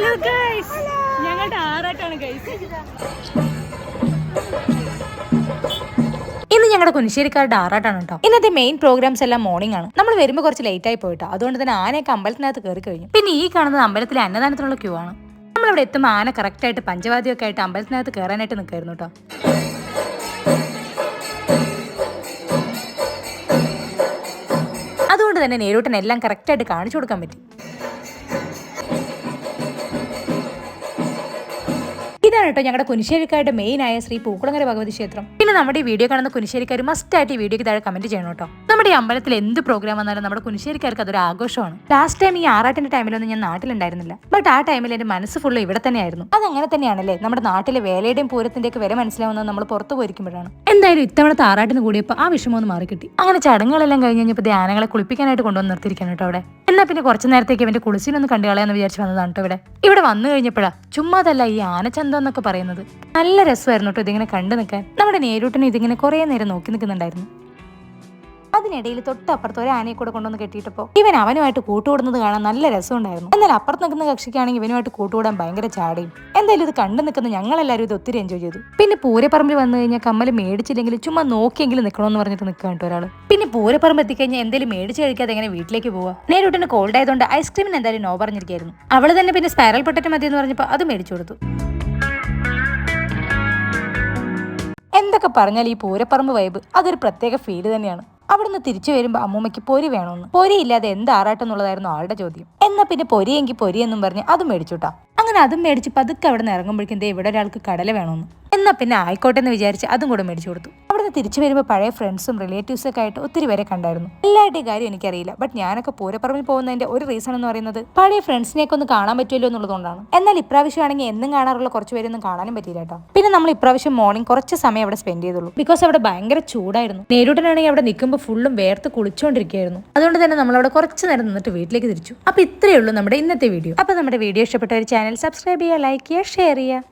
Hello guys ഞങ്ങളുടെ ആറാട്ടാണ് guys ഇന്ന് ഞങ്ങളുടെ കുനിശ്ശേരിക്കാരുടെ ആറാട്ടാണ് കേട്ടോ ഇന്നത്തെ മെയിൻ പ്രോഗ്രാംസ് എല്ലാം മോർണിംഗ് ആണ്. നമ്മൾ വരുമ്പോൾ കുറച്ച് ലേറ്റ് ആയി പോയിട്ടോ. അതുകൊണ്ട് തന്നെ ആനയൊക്കെ അമ്പലത്തിനകത്ത് കയറി കഴിഞ്ഞു. പിന്നെ ഈ കാണുന്നത് അമ്പലത്തിലെ അന്നദാനത്തിനുള്ള ക്യൂ ആണ്. നമ്മളവിടെ എത്തുമ്പോൾ ആന കറക്റ്റ് ആയിട്ട് പഞ്ചവാദ്യമൊക്കെ ആയിട്ട് അമ്പലത്തിനകത്ത് കയറാനായിട്ട് നിൽക്കായിരുന്നു കേട്ടോ അതുകൊണ്ട് തന്നെ നേരോട്ടനെല്ലാം കറക്റ്റായിട്ട് കാണിച്ചു കൊടുക്കാൻ പറ്റി. കേട്ടോ ഞങ്ങളുടെ കുനിശ്ശേരിക്കാരുടെ മെയിൻ ആയ ശ്രീ പൂക്കുളങ്ങര ഭഗവതി ക്ഷേത്രം. പിന്നെ നമ്മുടെ ഈ വീഡിയോ കാണുന്ന കുനിശ്ശേരിക്കാർ മസ്റ്റ് ആയിട്ട് ഈ വീഡിയോക്ക് താഴെ കമന്റ് ചെയ്യണം കേട്ടോ. നമ്മുടെ ഈ അമ്പലത്തിൽ എന്ത് പ്രോഗ്രാം വന്നാലും നമ്മുടെ കുനിശ്ശേരിക്കാർക്ക് അതൊരു ആഘോഷമാണ്. ലാസ്റ്റ് ടൈം ഈ ആറാട്ടിന്റെ ടൈമിലൊന്നും ഞാൻ നാട്ടിലുണ്ടായിരുന്നില്ല. ബട്ട് ആ ടൈമിൽ എന്റെ മനസ്സ് ഫുള്ള് ഇവിടെ തന്നെയായിരുന്നു. അത് അങ്ങനെ തന്നെയാണല്ലേ? നമ്മുടെ നാട്ടിലെ വേലയുടെയും പൂരത്തിന്റെ ഒക്കെ വില മനസ്സിലാവുന്നത് നമ്മൾ പുറത്തു പോയിരിക്കുമ്പോഴാണ്. എന്തായാലും ഇത്തവണത്തെ ആറാട്ടിന് കൂടിയപ്പോൾ ആ വിഷമം ഒന്ന് മാറി കിട്ടി അങ്ങനെ ചടങ്ങുകളെല്ലാം കഴിഞ്ഞ് കഴിഞ്ഞപ്പോൾ ധ്യാനങ്ങളെ കുളിപ്പിക്കാനായിട്ട് കൊണ്ടുവന്ന് നിർത്തിയിരിക്കണം കേട്ടോ അവിടെ. എന്നാ പിന്നെ കുറച്ച് നേരത്തേക്ക് ഇവന്റെ കുളിച്ചിനൊന്ന് കണ്ടു കളയാന്ന് വിചാരിച്ച് വന്നതാണ് കേട്ടോ ഇവിടെ. ഇവിടെ വന്നു കഴിഞ്ഞപ്പോഴാ ചുമ്മാതല്ല ഈ ആനച്ചന്തം എന്നൊക്കെ പറയുന്നത്. നല്ല രസമായിരുന്നു കേട്ടോ ഇതിങ്ങനെ കണ്ടു നിൽക്കാൻ. നമ്മുടെ നേരൂട്ടിന് ഇതിങ്ങനെ കുറേ നേരം നോക്കി നിൽക്കുന്നുണ്ടായിരുന്നു. അതിനിടയിൽ തൊട്ടപ്പുറത്ത് ഒരു ആനയെ കൂടെ കൊണ്ടുവന്ന് കെട്ടിയിട്ടപ്പോൾ ഇവൻ അവനുമായിട്ട് കൂട്ടുകൂടുന്നത് കാണാൻ നല്ല രസമുണ്ടായിരുന്നു. എന്നാൽ അപ്പുറത്ത് നിൽക്കുന്ന കക്ഷിക്കാണെങ്കിൽ ഇവനുമായിട്ട് കൂട്ടുകൂടാൻ ഭയങ്കര ചാടിയും. എന്തായാലും ഇത് കണ്ടു നിൽക്കുന്ന ഞങ്ങളെല്ലാവരും ഇത് ഒത്തിരി എൻജോയ് ചെയ്തു. പിന്നെ പൂരപ്പറമ്പിൽ വന്നു കഴിഞ്ഞാൽ കമ്മൽ മേടിച്ചില്ലെങ്കിൽ ചുമ്മാ നോക്കിയെങ്കിലും നിൽക്കണമെന്ന് പറഞ്ഞിട്ട് നിൽക്കാൻ കേട്ടോ ഒരാൾ പിന്നെ പൂരപ്പറമ്പ് എത്തിക്കഴിഞ്ഞാൽ എന്തെങ്കിലും മേടിച്ച് കഴിക്കാതെ എങ്ങനെ വീട്ടിലേക്ക് പോവാ? നേരിട്ടിന് കോൾഡ് ആയതുകൊണ്ട് ഐസ്ക്രീമിന് എന്തായാലും നോ പറഞ്ഞിരിക്കായിരുന്നു അവൾ തന്നെ പിന്നെ സ്പൈറൽ പൊട്ടറ്റ് മതി എന്ന് പറഞ്ഞപ്പോൾ അത് മേടിച്ചു കൊടുത്തു. എന്തൊക്കെ പറഞ്ഞാൽ ഈ പൂരപ്പറമ്പ് വൈബ് അതൊരു പ്രത്യേക ഫീൽ തന്നെയാണ്. അവിടുന്ന് തിരിച്ചു വരുമ്പോൾ അമ്മൂമ്മയ്ക്ക് പൊരി വേണമെന്ന് പൊരി ഇല്ലാതെ എന്ത് ആറാട്ടെന്നുള്ളതായിരുന്നു ആളുടെ ചോദ്യം. എന്നാ പിന്നെ പൊരിയെങ്കിൽ പൊരി എന്നും പറഞ്ഞ് അതും മേടിച്ചുട്ടാ. അങ്ങനെ അതും മേടിച്ച് പതുക്കെ അവിടെ നിന്ന് ഇറങ്ങുമ്പോഴേക്കും ഇവിടെ ഒരാൾക്ക് കടല വേണമെന്ന് എന്നാ പിന്നെ ആയിക്കോട്ടെ എന്ന് വിചാരിച്ച് അതും കൂടെ മേടിച്ചു കൊടുത്തു. അവിടുന്ന് തിരിച്ചു വരുമ്പോൾ പഴയ ഫ്രണ്ട്സും റിലേറ്റീവ്സൊക്കെ ആയിട്ട് ഒത്തിരി പേരെ കണ്ടായിരുന്നു. എല്ലാവരുടെയും കാര്യം എനിക്കറിയില്ല. ബട്ട് ഞാനൊക്കെ പൂരപ്പറമ്പിൽ പോകുന്നതിന്റെ ഒരു റീസൺ എന്ന് പറയുന്നത് പഴയ ഫ്രണ്ട്സിനെയൊക്കെ ഒന്ന് കാണാൻ പറ്റുമല്ലോ എന്നുള്ളതുകൊണ്ടാണ്. എന്നാൽ ഇപ്രാവശ്യം ആണെങ്കിൽ എന്നും കാണാറുള്ള കുറച്ച് പേരൊന്നും കാണാനും പറ്റിയില്ല കേട്ടോ. പിന്നെ നമ്മൾ ഇപ്രാവശ്യം മോർണിംഗ് കുറച്ച് സമയം അവിടെ സ്പെൻഡ് ചെയ്തുള്ളൂ. ബിക്കോസ് അവിടെ ഭയങ്കര ചൂടായിരുന്നു. നേരിട്ടനാണെങ്കിൽ അവിടെ നിൽക്കുമ്പോൾ ഫുള്ളും വേർത്ത് കുളിച്ചുകൊണ്ടിരിക്കുകയായിരുന്നു അതുകൊണ്ട് തന്നെ നമ്മൾ അവിടെ കുറച്ച് നേരം നിന്നിട്ട് വീട്ടിലേക്ക് തിരിച്ചു. അപ്പൊ ഇത്രയേ ഉള്ളൂ നമ്മുടെ ഇന്നത്തെ വീഡിയോ അപ്പൊ നമ്മുടെ വീഡിയോ ഇഷ്ടപ്പെട്ട ഒരു ചാനൽ സബ്സ്ക്രൈബ് ചെയ്യുക ലൈക്ക് ചെയ്യുക ഷെയർ ചെയ്യുക.